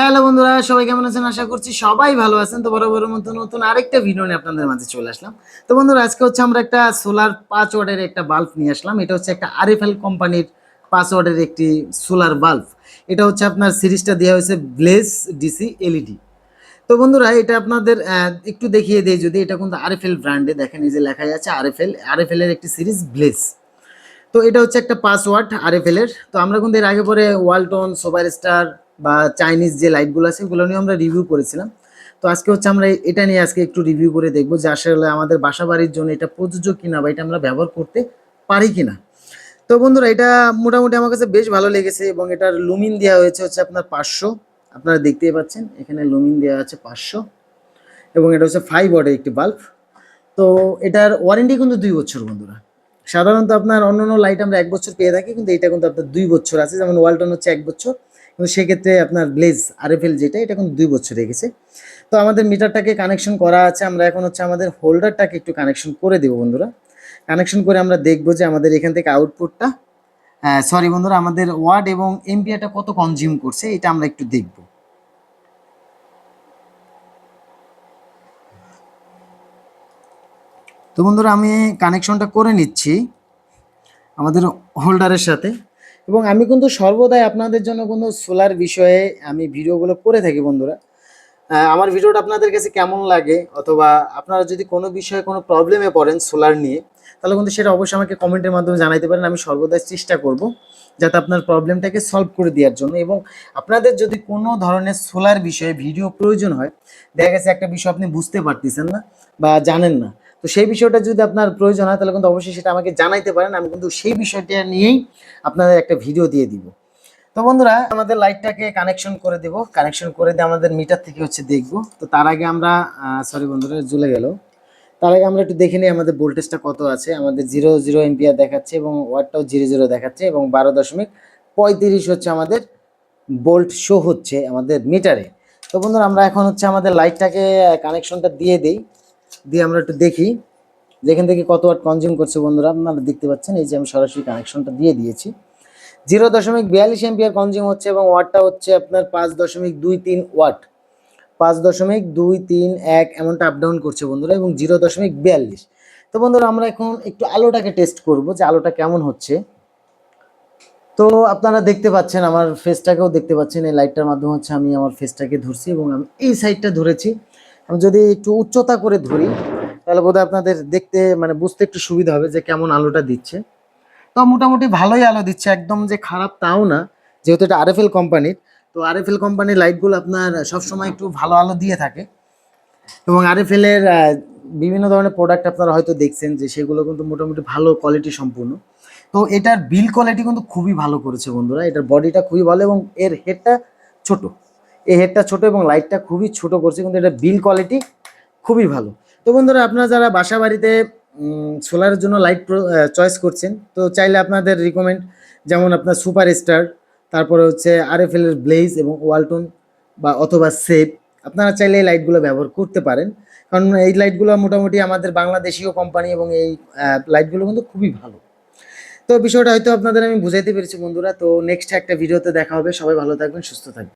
Hello বন্ধুরা, সবাই কেমন আছেন? আশা করছি সবাই ভালো আছেন। তো বরাবর মতো নতুন আরেকটা ভিডিও নিয়ে আপনাদের মাঝে চলে আসলাম। তো বন্ধুরা, আজকে হচ্ছে আমরা একটা সোলার পাঁচ ওয়াটের একটা বাল্ব নিয়ে আসলাম। এটা হচ্ছে একটা আরএফএল কোম্পানির পাঁচ ওয়াটের একটি সোলার বাল্ব এটা হচ্ছে আপনার সিরিজটা দেওয়া হয়েছে ব্লেস ডিসি এলইডি তো বন্ধুরা, এটা আপনাদের একটু দেখিয়ে দিই যদি। এটা কিন্তু আরএফএল ব্র্যান্ডে দেখেন এই যে লেখা আছে আরএফএল আরএফএল এর একটি সিরিজ ব্লেস তো এটা হচ্ছে একটা পাঁচ ওয়াট আরএফএল এর তো আমরা কিন্তু এর আগে পরে ওয়ালটন সুপার স্টার বা চাইনিজ যে লাইটগুলো আছে ওগুলো নিয়ে আমরা রিভিউ করেছিলাম। তো আজকে হচ্ছে আমরা এটা নিয়ে আজকে একটু রিভিউ করে দেখব যে আসলে আমাদের বাসা বাড়ির জন্য এটা প্রযোজ্য কিনা বা এটা আমরা ব্যবহার করতে পারি কিনা। তো বন্ধুরা, এটা মোটামুটি আমার কাছে বেশ ভালো লেগেছে এবং এটার লুমিন দেওয়া হয়েছে হচ্ছে আপনার পাঁচশো। আপনারা দেখতেই পাচ্ছেন, এখানে লুমিন দেওয়া আছে পাঁচশো। এবং এটা হচ্ছে ফাইভ ওয়াটের একটি বাল্ব তো এটার ওয়ারেন্টি কিন্তু দুই বছর বন্ধুরা। সাধারণত আপনার অন্য অন্য লাইট আমরা এক বছর পেয়ে থাকি, কিন্তু এটা কিন্তু আপনার দুই বছর আছে। যেমন ওয়ালটন হচ্ছে এক বছর কিন্তু সেক্ষেত্রে আপনার ব্লেজ আরএফএল যেটা, এটা এখন দুই বছর রেখেছে তো আমাদের মিটারটাকে কানেকশন করা আছে, আমরা এখন হচ্ছে আমাদের হোল্ডারটাকে একটু কানেকশন করে দেবো বন্ধুরা। কানেকশন করে আমরা দেখব যে আমাদের এখান থেকে আউটপুটটা সরি বন্ধুরা, আমাদের ওয়ার্ড এবং এমপিআরটা কত কনজিউম করছে, এটা আমরা একটু দেখব। তো বন্ধুরা, আমি কানেকশনটা করে নিচ্ছি আমাদের হোল্ডারের সাথে। এবং আমি কিন্তু সর্বদাই আপনাদের জন্য কোনো সোলার বিষয়ে আমি ভিডিওগুলো করে থাকি বন্ধুরা। আমার ভিডিওটা আপনাদের কাছে কেমন লাগে অথবা আপনারা যদি কোনো বিষয়ে কোনো প্রবলেমে পড়েন সোলার নিয়ে, তাহলে কিন্তু সেটা অবশ্যই আমাকে কমেন্টের মাধ্যমে জানাইতে পারেন, আমি সর্বদাই চেষ্টা করব যাতে আপনার প্রবলেমটাকে সলভ করে দেওয়ার জন্য এবং আপনাদের যদি কোনো ধরনের সোলার বিষয়ে ভিডিও প্রয়োজন হয়, দেখা গেছে একটা বিষয় আপনি বুঝতে পারতেছেন না বা জানেন না তো সেই বিষয়টা যদি আপনার প্রয়োজন হয়, তাহলে কিন্তু অবশ্যই সেটা আমাকে জানাইতে পারেন। আমি কিন্তু সেই বিষয়টা নিয়েই আপনাদের একটা ভিডিও দিয়ে দিব। তো বন্ধুরা, আমাদের লাইটটাকে কানেকশন করে দেব। কানেকশন করে দিয়ে আমাদের মিটার থেকে হচ্ছে দেখব। তো তার আগে আমরা সরি বন্ধুরা, জ্বলে গেল। তার আগে আমরা একটু দেখে নিই আমাদের ভোল্টেজটা কত আছে। আমাদের জিরো জিরো এম্পিয়ার দেখাচ্ছে এবং ওয়াটটাও জিরো জিরো দেখাচ্ছে এবং বারো দশমিক পঁয়ত্রিশ হচ্ছে আমাদের বোল্ট শো হচ্ছে আমাদের মিটারে তো বন্ধুরা, আমরা এখন হচ্ছে আমাদের লাইটটাকে কানেকশনটা দিয়ে দিই। দিয়ে আমরা একটু দেখি যেখান থেকে কত ওয়াট কনজিউম করছে বন্ধুরা। আপনারা দেখতে পাচ্ছেন, এই যে আমি সরাসরি কানেকশনটা দিয়ে দিয়েছি। জিরো দশমিক বিয়াল্লিশ এম্পিয়ার কনজিউম হচ্ছে এবং ওয়াটটা হচ্ছে আপনার পাঁচ দশমিক দুই তিন ওয়াট পাঁচ দশমিক দুই তিন এক এমনটা আপ ডাউন করছে বন্ধুরা এবং জিরো দশমিক বিয়াল্লিশ। তো বন্ধুরা, আমরা এখন একটু আলোটাকে টেস্ট করব যে আলোটা কেমন হচ্ছে। তো আপনারা দেখতে পাচ্ছেন, আমার ফেসটাকেও দেখতে পাচ্ছেন, এই লাইটটার মাধ্যমে হচ্ছে আমি আমার ফেসটাকে ধরছি এবং আমি এই সাইডটা ধরেছি। যদি একটু উচ্চতা করে ধরি তাহলে বোধহয় আপনাদের দেখতে মানে বুঝতে একটু সুবিধা হবে যে কেমন আলোটা দিচ্ছে। তো মোটামুটি ভালোই আলো দিচ্ছে একদম যে খারাপ তাও না যেহেতু এটা আরএফএল কোম্পানির তো আরএফএল কোম্পানির লাইটগুলো আপনার সবসময় একটু ভালো আলো দিয়ে থাকে। এবং আরএফএল এর আহ, বিভিন্ন ধরনের প্রোডাক্ট আপনারা হয়তো দেখছেন যে সেগুলো কিন্তু মোটামুটি ভালো কোয়ালিটি সম্পূর্ণ। তো এটার বিল কোয়ালিটি কিন্তু খুবই ভালো করেছে বন্ধুরা। এটার বডিটা খুবই ভালো এবং এর হেডটা ছোট। এই হেডটা ছোট এবং লাইটটা খুবই ছোট করছে, কিন্তু এটা বিল কোয়ালিটি খুবই ভালো। তো বন্ধুরা, আপনারা যারা বাসা বাড়িতে সোলারের জন্য লাইট চয়েস করছেন, তো চাইলে আপনাদের রিকমেন্ড যেমন আপনার সুপার স্টার তারপরে হচ্ছে আরএফএল এর ব্লেজ এবং ওয়ালটন বা অথবা সেভ আপনারা চাইলে এই লাইটগুলো ব্যবহার করতে পারেন। কারণ এই লাইটগুলো মোটামুটি আমাদের বাংলাদেশীয় কোম্পানি এবং এই লাইটগুলো কিন্তু খুবই ভালো। তো বিষয়টা হয়তো আপনাদের আমি বুঝাইতে পেরেছি বন্ধুরা, তো নেক্সট একটা ভিডিওতে দেখা হবে। সবাই ভালো থাকবেন, সুস্থ থাকবেন।